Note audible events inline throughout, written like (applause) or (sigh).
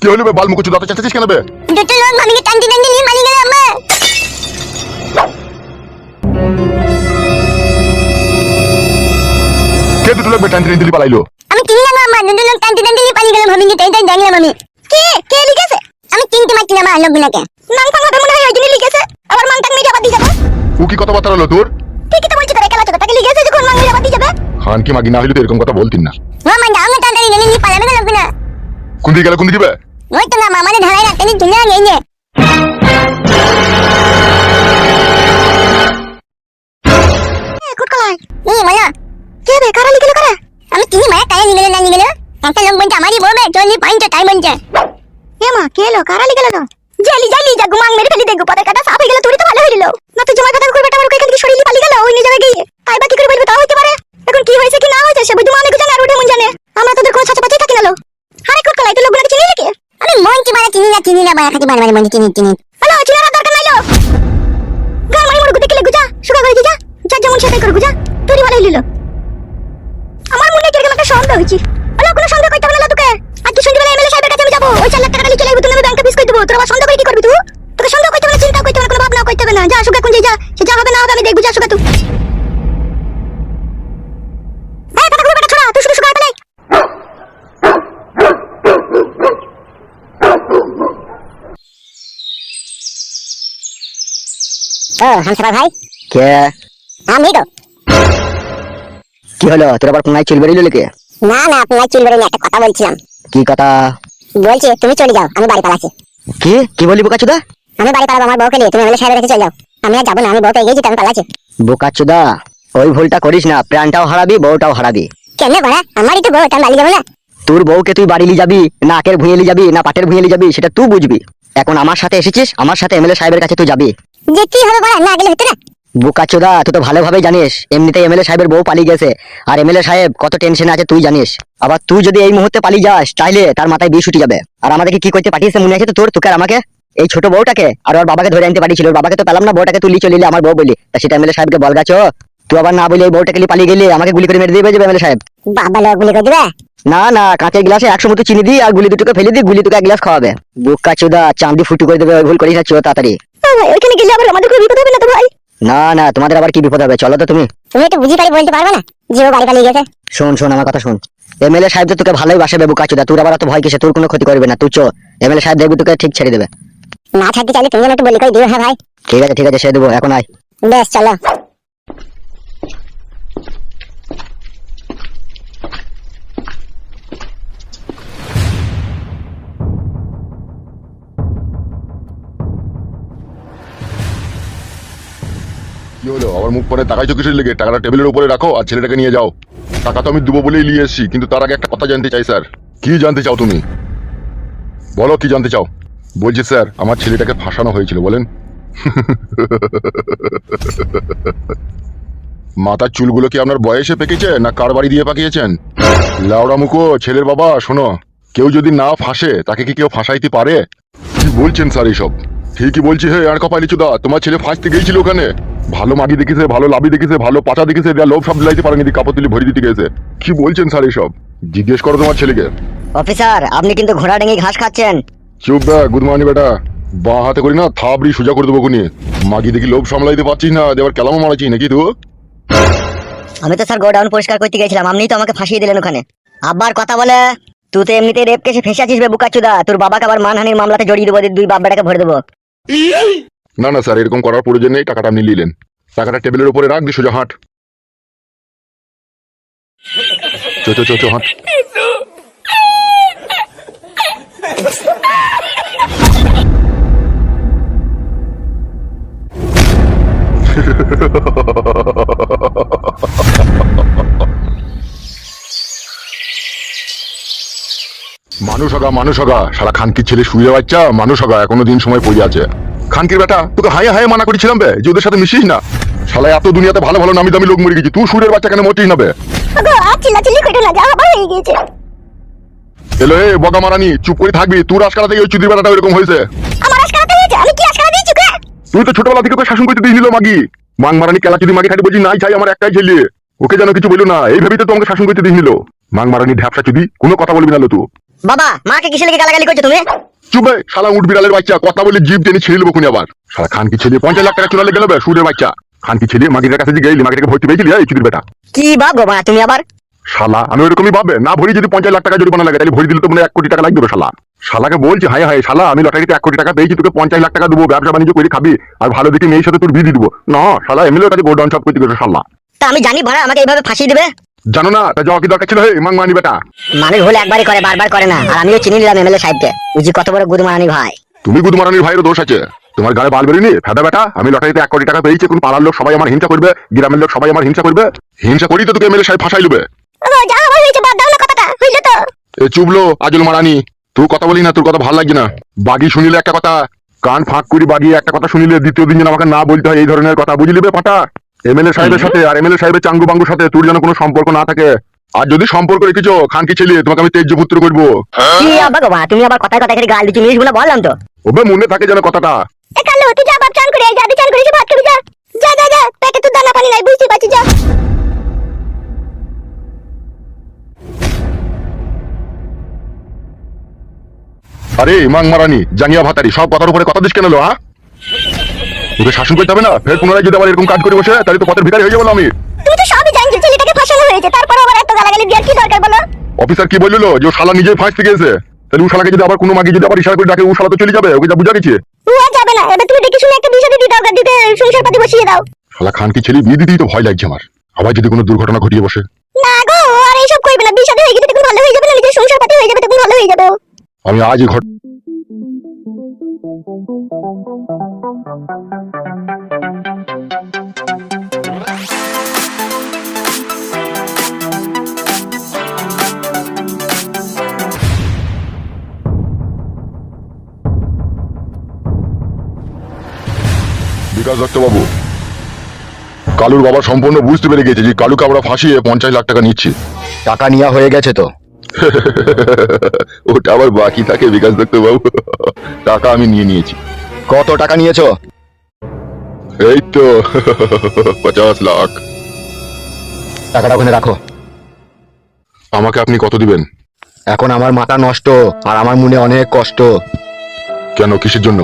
কি হলো বে? বাল মুকুচু দাঁতে চাচ্ছিস কেন বে? দুটো লোক মামিকে টানতে টানতে নিয়ে পালিয়ে গেল আম্মা কে দুটো লোক বে টানতে দিলি পালাইলো? আমি চিনি না আম্মা দুটো লোক টানতে টানতে নিয়ে পালিয়ে গেল মামিকে তাই তাই জানলাম আমি। কে? কে লিখেছে? আমি চিনতে পারছি না মা লোকগুলোকে। নাং ফাং হবে মনে হয় ওই জন্য লিখেছে। আবার মাং টাং মেজে আবার দিয়ে যাবে। ও কি কথাবার্তা হলো তোর? ঠিকই তো বলছি তোর চোখে তাকে লিখেছে যখন মাং মেজে আবার দিয়ে যাবে। খান কি মাগি না হইলে তো এরকম কথা বলতিন না। মা যাও না তাড়াতাড়ি নিয়ে পালাবে গো লোকগুলো। কোন দিকে গেলে কোন দিকে বে ওই তো না মামানে ঢালাই রাখতে নিয়ে চলে গেছে নিয়ে কুটকলাই এই মালা। কে বে কারা লিখলো কারা? আমি চিনি মায়া কারা লিখলো না লিখলো একটা লোক বলছে আমারই বউ বে চল্লি টাইম বলছে। এ মা কে লো কারা লিখলো না জালি জালি যা গুমাং মেরে ফেলি দেখো পরে কাটা সাফ হয়ে গেল তুই তো ভালো হইল। না তো জমা কথা করবে আমার এখান থেকে সরিয়ে পালিয়ে গেল ওই নিজে গিয়ে। তাই বাকি করে বলবে তাও হইতে পারে। এখন কি হয়েছে কি না হয়েছে সে বুঝি মানে জানে আর মন জানে আমরা তোদের কোনো ছাচা পাচাই থাকি না লো আরে কুটকলাই তুই লোকগুলোকে চিনি নাকি আমি মনটি মানে চিনি না চিনি না মায়া খাতি মানে মানে মনটি চিনি চিনি। হ্যালো চিনার দরকার নাই লো গার মারি মুড় গুতে গুজা সুগা করে যা যা যেমন সেটাই কর গুজা তুই ভালো হইল আমার মনে কীরকম একটা সন্দেহ হয়েছে। হলো কোনো সন্দেহ হবে না তোকে? আর কি সন্ধ্যেবেলা এমএলএ সাহেবের কাছে আমি যাব। ওই চার লাখ টাকা লিখে লাগবে তুই আমি ব্যাংকে ফিস করে দেবো। তোর আবার সন্দেহ করে কি করবি তুই? তোকে সন্দেহ করতে হবে না চিন্তা করতে হবে না, কোনো ভাবনা করতে হবে না। যা সুগা কোন যা সে যা হবে না হবে, আমি দেখব, যা সুগা তুই এই কথা কইবে ছোড়া তুই শুধু সুগা পেলে ও ভাই। কে? আমি তো। কি হলো? তোর আবার কোনায় চুল বেরিয়ে লিখে না না আপনার চুল বেরোনি একটা কথা বলছিলাম। কি কথা? বলছি তুমি চলে যাও আমি বাড়ি পালাচ্ছি। কি? কি বলি বোকাচুদা? আমি বাড়ি পালাবো আমার বউকে নিয়ে তুমি এমএলএ সাহেবের কাছে চলে যাও। আমি আর যাব না আমি বউকে এগিয়েছি তো আমি পালাচ্ছি। বোকাচুদা ওই ভুলটা করিস না প্রাণটাও হারাবি বউটাও হারাবি। কেন বড়া আমারই তো বউ তো বাড়ি যাব না। তোর বউকে তুই বাড়ি নিয়ে যাবি না আকের ভুঁয়ে নিয়ে যাবি না পাটের ভুঁয়ে নিয়ে যাবি সেটা তুই বুঝবি। এখন আমার সাথে এসেছিস আমার সাথে এমএলএ সাহেবের কাছে তুই যাবি। যে কি হবে বড়া না গেলে হতো না? বোকাচোদা, তুই তো ভালোভাবে জানিস এমনিতে এমএলএ সাহেবের বউ পালিয়ে গেছে। আর এমএলএ সাহেব কত টেনশনে আছে তুই জানিস। আবার তুই যদি এই মুহূর্তে পালিয়ে যাস তাহলে তার মাথায় বিষ উঠে যাবে। আর আমাদেরকে কি করতে পাঠিয়েছে মনে আছে তো তোর, তোকে আর আমাকে? এই ছোট বউটাকে, আর ওর বাবাকে ধরে আনতে পাঠিয়েছিল, ওর বাবাকে তো পেলাম না, বউটাকে তুই লিয়ে চলে এলি, আমার বউ বলি তা সেটা এমএলএ সাহেবকে বল গাছো তুই আবার না বলে এই বউটাকে নিয়ে পালিয়ে গেলি আমাকে গুলি করে মেরে দিবে যাবে এমএলএ সাহেব। বাবা লোক গুলি করে দিবে? না না কাঁচের গ্লাসে একশো মতো চিনি দিই আর গুলি দুটোকে ফেলে দিই গুলি তোকে এক গ্লাস খাওয়াবে। বুকা চোদা চাঁদি ফুটু করে দেবে ভুল করিস না চো তাড়াতাড়ি। ওইখানে গেলে আবার আমাদের কোনো বিপদ হবে না তো ভাই? না না তোমাদের আবার কি বিপদ হবে? চলো তো তুমি। তুমি একটু বুঝি পারি বলতে পারবে না যে ও বাড়ি পালিয়ে গেছে। শোন শোন আমার কথা শোন। এমএলএ সাহেব তো তোকে ভালোই বাসে বেবু কাচুদা তোর আবার অত ভয় কিসে তোর কোনো ক্ষতি করবে না তুই চো। এমএলএ সাহেব দেখবি তোকে ঠিক ছেড়ে দেবে। না ছাড়তে চাইলে তুমি একটু বলি করে দিও হ্যাঁ ভাই? ঠিক আছে ঠিক আছে সে দেবো। এখন আয়। বেশ চলো। কি হলো? আমার মুখ পরে তাকাইছো কিসের লেগে? টাকাটা টেবিলের উপরে রাখো আর ছেলেটাকে নিয়ে যাও। টাকা তো আমি দেবো বলেই নিয়ে এসেছি, কিন্তু তার আগে একটা কথা জানতে চাই, স্যার। কি জানতে চাও তুমি? বলো কি জানতে চাও। বলছি, স্যার, আমার ছেলেটাকে ফাঁসানো হয়েছিল, বলেন। (laughs) মাথার চুলগুলো কি আপনার বয়সে পেকেছে, না কার বাড়ি দিয়ে পাকিয়েছেন? লাউড়া মুখো, ছেলের বাবা, শোনো। কেউ যদি না ফাঁসে, তাকে কি কেউ ফাঁসাইতে পারে? কি বলছেন, স্যার, এইসব? ঠিকই বলছি হে আর কপালি চুদা তোমার ছেলে ফাঁসতে গিয়েছিল ওখানে। ভালো মাগি দেখেছে ভালো লাভি দেখেছে ভালো পাচা দেখেছে দেয়া লোভ সব দিলাইতে পারেনি কাপড় তুলি ভরি দিতে গেছে কি বলছেন স্যার এইসব জিজ্ঞেস করো তোমার ছেলেকে। অফিসার আপনি কিন্তু ঘোড়া ডেঙ্গি ঘাস খাচ্ছেন। চুপ বে গুড মর্নিং বেটা। বা হাতে করি না থাবড়ি সোজা করে দেবো কোনি মাগি দেখি লোভ সামলাইতে পারছিস না দেবার কেলামও মারাচ্ছিস নাকি তুই? আমি তো স্যার গোডাউন পরিষ্কার করতে গেছিলাম আপনি তো আমাকে ফাঁসিয়ে দিলেন ওখানে। আবার কথা বলে তুই তো এমনিতে রেপ কেসে ফেসে আছিস বে বুকাচুদা। তোর বাবাকে আবার মানহানির মামলাতে জড়িয়ে দেবো দুই বাপ বেটাকে ভরে দেবো। না না, স্যার, এরকম করার প্রয়োজন নেই, টাকাটা আপনি নিলেন। টাকাটা টেবিলের উপরে রাখ, দি সোজা হাঁট। চো চো চো চো, হাঁট। (laughs) মানুষ হগা মানুষ হগা সারা খানকির ছেলে শুয়ে বাচ্চা মানুষ হগা এখনও দিন সময় পড়ে আছে। খানকির বেটা তোকে হাই হাই মানা করেছিলাম বে যে ওদের সাথে মিশিস না। শালা এত দুনিয়াতে ভালো ভালো নামি দামি লোক মরে গেছি তুই সুরের বাচ্চা কেন মরছিস না বে? এলো এ বগা মারানি চুপ করে থাকবি তোর ওই চুদির বেটাটা এরকম হয়েছে। তুই তো ছোটবেলা থেকে শাসন করতে মাগি। মাং মারানি কেলা চুদি মাগি খাটি বলছি নাই চাই আমার একটাই ছেলে। ওকে যেন কিছু বলো না এই ভেবেই তো তোমাকে শাসন করতে দিয়ে নিল মাং মারানি ঢ্যাপসা চুদি কোনো কথা বলবি না লো তুই বাবা মাকে কিসে লেগে গালাগালি করছ তুমি? চুপে শালা উঠ বিড়ালের বাচ্চা কথা বলে জিভ টেনে ছেড়ে খুনি আবার। শালা খান কি ছেলে পঞ্চাশ লাখ টাকা চলে গেল সুরের বাচ্চা। খান কি ছেলে মাগিটার কাছে যে গেলি মাগিটাকে ভর্তি পেয়েছিলি এই চুদির বেটা? কি ভাবো মা তুমি আবার? শালা আমি ওরকমই ভাবে না ভরি যদি পঞ্চাশ লাখ টাকা জরিমানা লাগে তাহলে ভরি দিলে তো মনে হয় এক কোটি টাকা লাগবে শালা। শালাকে বলছি হাই হাই শালা আমি লটারিতে এক কোটি টাকা পেয়েছি তোকে পঞ্চাশ লাখ টাকা দেবো ব্যবসা বাণিজ্য করে খাবি আর ভালো দেখে মেয়ের সাথে তোর বিয়ে দিবো। না শালা এমএলএর কাছে গোডাউন সব করতে গেছে শালা। তা আমি জানি ভাড়া আমাকে এইভাবে ফাঁসিয়ে দেবে। জানো না তা যাওয়া কি দরকার ছিল হে? মাং মানি বেটা। মানুষ ভুল একবারই করে বারবার করে না। আর আমিও চিনি নিলাম এমএলএ সাহেবকে। বুঝি কত বড় গুদমারানি ভাই। তুমি গুদমারানির ভাইয়ের দোষ আছে। তোমার গায়ে বাল বেরিনি ফেদা বেটা আমি লটারিতে এক কোটি টাকা পেয়েছি কোন পাড়ার লোক সবাই আমার হিংসা করবে গ্রামের লোক সবাই আমার হিংসা করবে। হিংসা করি তো তোকে এমএলএ সাহেব ফাঁসাই লবে ও যা আমার হয়েছে বাদ দাও না কথাটা হইল তো? এ চুবলো আজল মারানি তুই কথা বলি না তোর কথা ভালো লাগছে না। বাগি শুনিলে একটা কথা কান ফাঁক করি বাগি একটা কথা শুনিলে দ্বিতীয় দিন যেন আমাকে না বলতে হয় এই ধরনের কথা বুঝলি বে পাটা? এমএলএ সাহেবের সাথে আর এমএলএ সাহেবের চাঙ্গু বাঙ্গুর সাথে তোর যেন কোনো সম্পর্ক না থাকে। আর যদি সম্পর্ক রেখেছো খানকি ছেলে তোমাকে আমি তেজ্য পুত্র করব। কি আবার বাবা তুমি আবার কথায় কথায় গাল দিচ্ছি জিনিসগুলো বললাম তো। ওবে মনে থাকে যেন কথাটা। এ কালো তুই যা বাপ চান করে যা চান করে ভাত খাবি যা। যা যা যা পেটে তো দানা পানি নাই বুঝতে পারছিস যা। আরে মাং মারানি জাঙ্গিয়া ভাতারি সব কথার উপরে কথা দিস কেন লো, হ্যাঁ? তোকে শাসন করতে হবে না? ফের পুনরায় যদি আবার এরকম কাজ করে বসে তাহলে তো পথের ভিতরে হয়ে যাব না আমি। তুমি তো সবই জানছো ছেলেটাকে ফাঁসানো হয়েছে তারপর আবার এত গালাগালি দেওয়ার কি দরকার বলো? অফিসার কি বলল যে ও শালা ফাঁস থেকে এসে তাহলে ও শালাকে যদি আবার কোনো মাগি যদি আবার ইশারা করে ডাকে ও শালা তো চলে যাবে ওকে যা বুঝা গেছে। ও আর যাবে না। এবার তুমি দেখে শুনে একটা বিষয় দিয়ে দাও দিতে সংসার পাতি বসিয়ে দাও। শালা খান কি ছেলে বিয়ে দিতেই তো ভয় লাগছে আমার। আবার যদি কোনো দুর্ঘটনা ঘটিয়ে বসে। না গো আর এইসব করবে না। বিষয় হয়ে গেলে তখন ভালো হয়ে যাবে না নিজের সংসার পাতি হয়ে যাবে তখন ভালো হয়ে যাবে। আমি আজই ঘট বিকাশ দত্তবাবু, কালুর বাবা সম্পূর্ণ বুঝতে পেরে গেছে যে কালুকে আমরা ফাঁসিয়ে পঞ্চাশ লাখ টাকা নিচ্ছি। টাকা নেওয়া হয়ে গেছে তো? (laughs) ওটা আবার বাকি থাকে বিকাশ দত্তবাবু। টাকা আমি নিয়ে নিয়েছি। কত টাকা নিয়েছো? এই তো (laughs) পঞ্চাশ লাখ। টাকাটা ওখানে রাখো। আমাকে আপনি কত দিবেন? এখন আমার মাথা নষ্ট আর আমার মনে অনেক কষ্ট। কেন কিসের জন্য?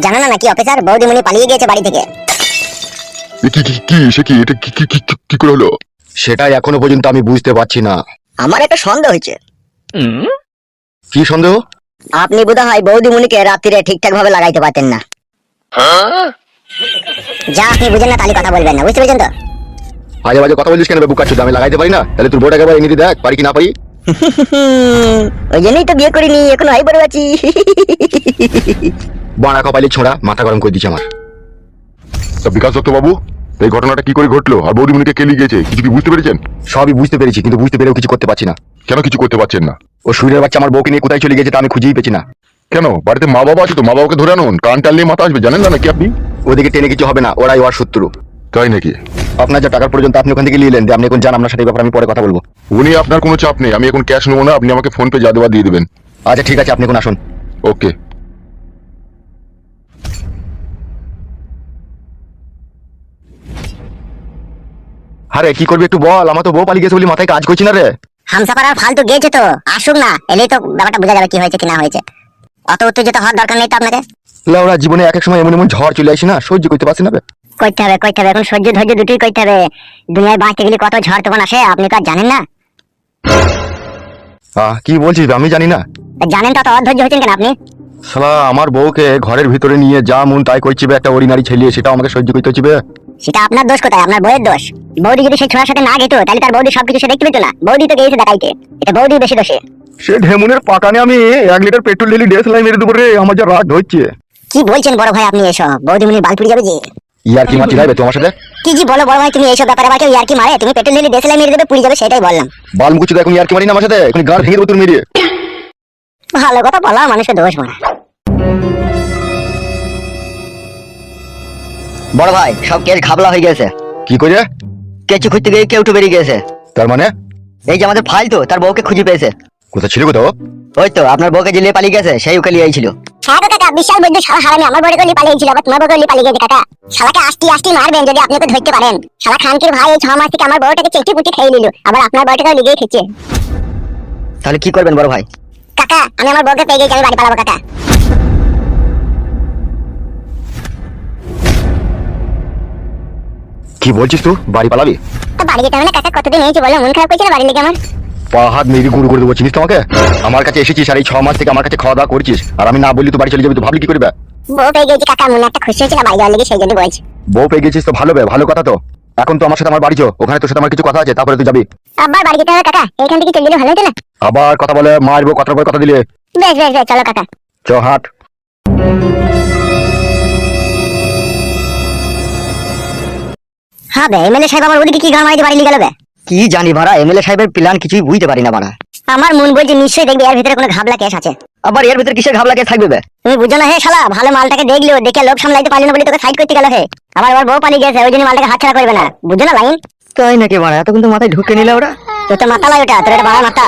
জানো না নাকি অফিসার বৌদিমণি পালিয়ে গিয়েছে বাড়ি থেকে? কি কি কি সে কি এটা কি কি কি কি- কি করে হলো? সেটাই এখনও পর্যন্ত আমি বুঝতে পারছি না। আমার একটা সন্দেহ হয়েছে। কি সন্দেহ? আপনি বোধ হয় বৌদিমণিকে রাত্রিরে ঠিকঠাক ভাবে লাগাইতে পারতেন না। যা আপনি বুঝেন না তাহলে কথা বলবেন না বুঝতে পেরেছেন তো? আজে বাজে কথা বলিস কেন বুকা আমি লাগাইতে পারি না? তাহলে তোর বোটাকে একবার এনে দেখ পারি কি না পারি? (laughs) ওই জন্যই তো বিয়ে করিনি এখন আই বড় আছি। বানা কপালি ছোঁড়া মাথা গরম করে দিচ্ছে আমার। তা বিকাশ দত্ত বাবু এই ঘটনাটা কি করে ঘটলো? আর বৌদিমণিকে কে লিয়ে গেছে কিছু কি বুঝতে পেরেছেন? সবই বুঝতে পেরেছি কিন্তু বুঝতে পেরেও কিছু করতে পারছি না। কেন কিছু করতে পারছেন না? ও সুরের বাচ্চা আমার বউকে নিয়ে কোথায় চলে গেছে তা আমি খুঁজেই পেছি না। কেন? বাড়িতে মা বাবা আছে তো মা বাবাকে ধরে আনুন। কান টাল নিয়ে মাথা আসবে জানেন না নাকি আপনি? ওদিকে টেনে কিছু হবে না ওরাই ওর শত্রু। তাই নাকি? আপনার যা টাকার পর্যন্ত আপনি ওখান থেকে নিয়ে দিয়ে আপনি এখন যান আপনার সাথে ব্যাপারে আমি পরে কথা বলব। উনি আপনার কোনো চাপ নেই আমি এখন ক্যাশ নেব না আপনি আমাকে ফোন পে যা দেওয়া দিয়ে দেবেন। আচ্ছা ঠিক আছে আপনি এখন আসুন। ওকে আরে কি করবি একটু বল? আমার তো বউ পালিয়ে গেছে বলে মাথায় কাজ করছি না রে। হামসাপাড়ার ফালতু গেছে তো আসুক না এলেই তো ব্যাপারটা বোঝা যাবে কি হয়েছে কি না হয়েছে। অত উত্তেজিত হওয়ার দরকার নেই তো আপনাকে লাউরা জীবনে এক এক সময় এমন এমন ঝড় চলে আসি না সহ্য করতে পারছি না বে। কইতে হবে কইতে হবে এখন সহ্য ধৈর্য দুটোই কইতে হবে। দুনিয়ায় বাঁচতে গেলে কত ঝড় তখন আসে আপনি তো আর জানেন না। আহ কি বলছিস বে? আমি জানি না। তা জানেন তো অত অধৈর্য হয়েছেন কেন আপনি? শালা আমার বউকে ঘরের ভিতরে নিয়ে যা মন তাই করছি বে, একটা অরিনারি ছেলে সেটা আমাকে সহ্য করতে হচ্ছে বে। সেটা আপনার দোষ কোথায়? আপনার বউয়ের দোষ। বৌদি যদি সেই ছোড়ার সাথে না গেতো তাহলে তার বৌদি সবকিছু সে দেখতে পেতো না। বৌদি তো গিয়েছে দেখাইতে। এটা বৌদি বেশি দোষে। সে ঢেমুনের পাকানে আমি এক লিটার পেট্রোল ঢেলি ডেস লাই মেরে দেবো রে আমার যা রাগ হচ্ছে কি বলছেন বড় ভাই আপনি এসব? বৌদিমণির বাল পুড়ে যাবে যে? ইয়ার কি মাছি রাইবে তোমার সাথে? কি জি বলো বড় ভাই তুমি এইসব ব্যাপারে আবার কেউ ইয়ার কি মারে? তুমি পেট্রোল ঢেলে দেশলাই মেরে দেবে পুড়ে যাবে সেটাই বললাম। বাল মুকুচু এখন ইয়ার কি মারি না আমার সাথে? এখন গাড় ভেঙে দেবো তোর মেরে। ভালো কথা বলা মানুষের দোষ মারা বড় ভাই সব কেস ঘাবলা হয়ে গেছে। কি করে কেঁচু খুঁজতে গিয়ে কেউ বেরিয়ে গেছে। তার মানে? এই যে আমাদের ফাইল তো তার বউকে খুঁজে পেয়েছে। কোথা ছিল কোথাও? ওই তো আপনার বউকে যে নিয়ে পালিয়ে গেছে সেই ওকে নিয়ে ছিল। হ্যাঁ গো কাকা বিশাল বৈদ্য শালা হারামি আমার বড় গলি পালিয়ে আবার তোমার বড় গলি পালিয়ে গেছে কাকা। শালাকে আস্তি আস্তি মারবেন যদি আপনি ওকে ধরতে পারেন। শালা খানকির ভাই এই ছ মাস থেকে আমার বউটাকে চেটে পুটে খেয়ে নিল আবার আপনার বউটাকেও লিগেই খেয়েছে। তাহলে কি করবেন বড় ভাই? কাকা আমি আমার বউকে পেয়ে গেছি আমি বাড়ি পালাবো কাকা। কি বলছিস তুই? বাড়ি পালাবি? তো বাড়ি যেতে হবে না কাকা কতদিন হয়েছে বলো? মন খারাপ করছিল বাড়ি লেগে আমার? পা হাত মেরে গুঁড়ো করে দেবো চিনিস তোমাকে? আমার কাছে এসেছিস আর এই ছ মাস থেকে আমার কাছে খাওয়া দাওয়া করছিস। আর আমি না বললি তো বাড়ি চলে যাবি তো ভাবলি কি করবে? বউ পেয়ে গেছি কাকা মনে একটা খুশি হয়েছিল বাড়ি যাওয়ার লেগে সেই জন্য বলছি। বউ পেয়ে গেছিস তো ভালো বে ভালো কথা তো। এখন তো আমার সাথে আমার বাড়ি চো ওখানে তোর সাথে আমার কিছু কথা আছে তারপরে তুই যাবি। আবার বাড়ি যেতে হবে কাকা? এখান থেকে চলে গেলে ভালো হতো না? আবার কথা বলে মারবো কথার পর কথা দিলে। বেশ বেশ বেশ চলো কাকা। চ হাট। হ্যাঁ বে এমএলএ সাহেব আমার ওদিকে কি গান মারি বাড়ি গেল বে? কি জানি ভাড়া এমএলএ সাহেবের প্ল্যান কিছুই বুঝতে পারি না ভাড়া। আমার মন বলছে নিশ্চয়ই দেখবি এর ভিতরে কোনো ঘাবলা কেস আছে। আবার এর ভিতরে কিসের ঘাবলা কেস থাকবে বে? তুমি বুঝো না হে শালা ভালো মালটাকে দেখল দেখে লোক সামলাইতে পারলি না বলে তোকে সাইড করতে গেল হে। আবার আমার বউ পালিয়ে গেছে ওই জন্য মালটাকে হাতছাড়া করবে না। বুঝো না লাইন? তাই নাকি ভাড়া? এত কিন্তু মাথায় ঢুকে নিলে ওরা। তোর তো মাথা লাগে ওটা তোর এটা বাড়া মাথা।